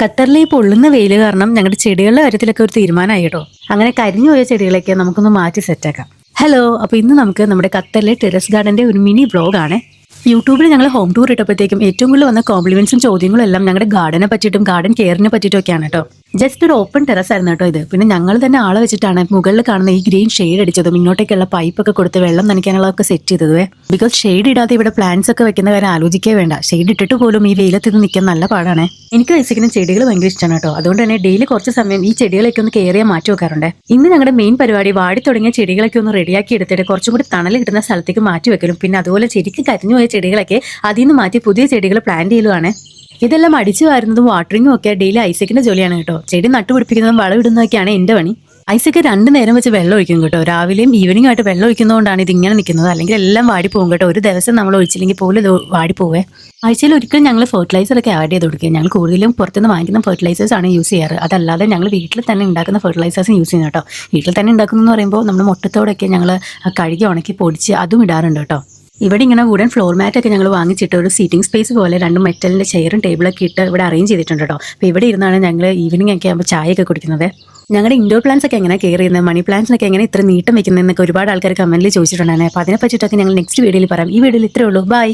ഖത്തറിലെ ഈ പൊള്ളുന്ന വെയിൽ കാരണം ഞങ്ങളുടെ ചെടികളുടെ കാര്യത്തിലൊക്കെ ഒരു തീരുമാനമായി കേട്ടോ. അങ്ങനെ കരിഞ്ഞു പോയ ചെടികളൊക്കെ നമുക്കൊന്ന് മാറ്റി സെറ്റാക്കാം ഹലോ അപ്പോൾ ഇന്ന് നമുക്ക് നമ്മുടെ ഖത്തറിലെ ടെറസ് ഗാർഡന്റെ ഒരു മിനി വ്ലോഗാണ് യൂട്യൂബിൽ ഞങ്ങൾ ഹോം ടൂർ ഇട്ടപ്പോഴത്തേക്കും ഏറ്റവും കൂടുതൽ വന്ന കോംപ്ലിമെന്റ്സും ചോദ്യങ്ങളും എല്ലാം ഞങ്ങളുടെ ഗാർഡനെ പറ്റിയിട്ടും ഗാർഡൻ കെയറിനെ പറ്റിയിട്ടും ഒക്കെയാണ് കേട്ടോ. ജസ്റ്റ് ഒരു ഓപ്പൺ ടെറസ് ആയിരുന്നു കേട്ടോ ഇത്. പിന്നെ ഞങ്ങൾ തന്നെ ആളെ വെച്ചിട്ടാണ് മുകളിൽ കാണുന്ന ഈ ഗ്രീൻ ഷെയ്ഡ് അടിച്ചതും ഇങ്ങോട്ടേക്കുള്ള പൈപ്പൊക്കെ കൊടുത്ത് വെള്ളം നനയ്ക്കാനുള്ളതൊക്കെ സെറ്റ് ചെയ്തത് ബിക്കോസ് ഷെയ്ഡ് ഇടാതെ ഇവിടെ പ്ലാന്റ്സ് ഒക്കെ വെക്കുന്ന കാര്യം ആലോചിക്കേ വേണ്ട. ഷെയ്ഡ് ഇട്ടിട്ട് പോലും ഈ വെയിലത്ത് ഇത് നിൽക്കാൻ നല്ല പാടാണ്. എനിക്ക് വയസ്സിക്കുന്ന ചെടികൾ ഭയങ്കര ഇഷ്ടമാണ് കേട്ടോ. അതുകൊണ്ട് തന്നെ ഡെയിലി കുറച്ച് സമയം ഈ ചെടികളൊക്കെ ഒന്ന് കയറിയാൽ മാറ്റി വെക്കാറുണ്ട്. ഇന്ന് ഞങ്ങളുടെ മെയിൻ പരിപാടി വാടി തുടങ്ങിയ ചെടികളൊക്കെ ഒന്ന് റെഡിയാക്കി എടുത്തിട്ട് കുറച്ചും കൂടി തണൽ കിട്ടുന്ന സ്ഥലത്തേക്ക് മാറ്റി വെക്കലും. പിന്നെ അതുപോലെ ശരിക്കും കരിഞ്ഞു പോയ ചെടികളൊക്കെ അതിൽ നിന്ന് മാറ്റി പുതിയ ചെടികൾ പ്ലാന്റ് ചെയ്യലുമാണ്. ഇതെല്ലാം അടിച്ചു വാരുന്നതും വാട്ടറിങ്ങും ഒക്കെ ഡെയിലി ഐസക്കിന്റെ ജോലിയാണ് കേട്ടോ. ചെടി നട്ടുപിടിപ്പിക്കുന്നതും വളമിടുന്നതൊക്കെയാണ് എന്റെ പണി. ഐസക്ക് രണ്ടു നേരം വെച്ച് വെള്ളം ഒഴിക്കും കേട്ടോ. രാവിലെയും ഈവനിങ്ങും ആയിട്ട് വെള്ളം ഒഴിക്കുന്നതുകൊണ്ടാണ് ഇത് ഇങ്ങനെ നിൽക്കുന്നത് അല്ലെങ്കിൽ എല്ലാം വാടിപ്പോകും കേട്ടോ. ഒരു ദിവസം നമ്മൾ ഒഴിച്ചില്ലെങ്കിൽ പോലും വാടിപ്പോവേ ആഴ്ചയിൽ ഒരിക്കലും ഞങ്ങൾ ഫെർട്ടിലൈസർ ഒക്കെ ആഡ് ചെയ്ത് കൊടുക്കുക ഞങ്ങൾ കൂടുതലും പുറത്തുനിന്ന് വാങ്ങിക്കുന്ന ഫെർട്ടിലൈസേഴ്സ് ആണ് യൂസ് ചെയ്യാറ്. അതല്ലാതെ ഞങ്ങൾ വീട്ടിൽ തന്നെ ഉണ്ടാക്കുന്ന ഫെർട്ടിലൈസേഴ്സ് യൂസ് ചെയ്യുന്നു കേട്ടോ. വീട്ടിൽ തന്നെ ഉണ്ടാക്കുന്നു എന്ന് പറയുമ്പോൾ നമ്മൾ മുട്ടത്തോടൊക്കെ ഞങ്ങൾ കഴുകി ഉണക്കി പൊടിച്ച് അതും ഇടാറുണ്ട് കേട്ടോ. ഇവിടെ ഇങ്ങനെ വുഡൻ ഫ്ലോർ മാറ്റ് ഒക്കെ ഞങ്ങൾ വാങ്ങിച്ചിട്ട് ഒരു സീറ്റിംഗ് സ്പേസ് പോലെ രണ്ട് മെറ്റലിന്റെ ചെയറും ടേബിളൊക്കെ ഇട്ട് ഇവിടെ അറേഞ്ച് ചെയ്തിട്ടുണ്ട് കേട്ടോ അപ്പോൾ ഇവിടെ ഇരുന്നാണ് ഞങ്ങൾ ഈവനിങ് ഒക്കെ ആകുമ്പോൾ ചായയൊക്കെ കുടിക്കുന്നത്. ഞങ്ങളുടെ ഇൻഡോർ പ്ലാന്റ്സ് ഒക്കെ എങ്ങനെ കെയർ ചെയ്യുന്നത് മണി പ്ലാന്റ്സിനൊക്കെ എങ്ങനെ ഇത്ര നീട്ടം വെക്കുന്നതെന്നൊക്കെ ഒരുപാട് ആൾക്കാർ കമന്റിൽ ചോദിച്ചിട്ടുണ്ടായിരുന്നു. അപ്പോൾ അതിനെ പറ്റിയിട്ടൊക്കെ ഞങ്ങൾ നെക്സ്റ്റ് വീഡിയോയിൽ പറയാം. ഈ വീഡിയോയിൽ ഇത്രയേ ഉള്ളൂ. ബൈ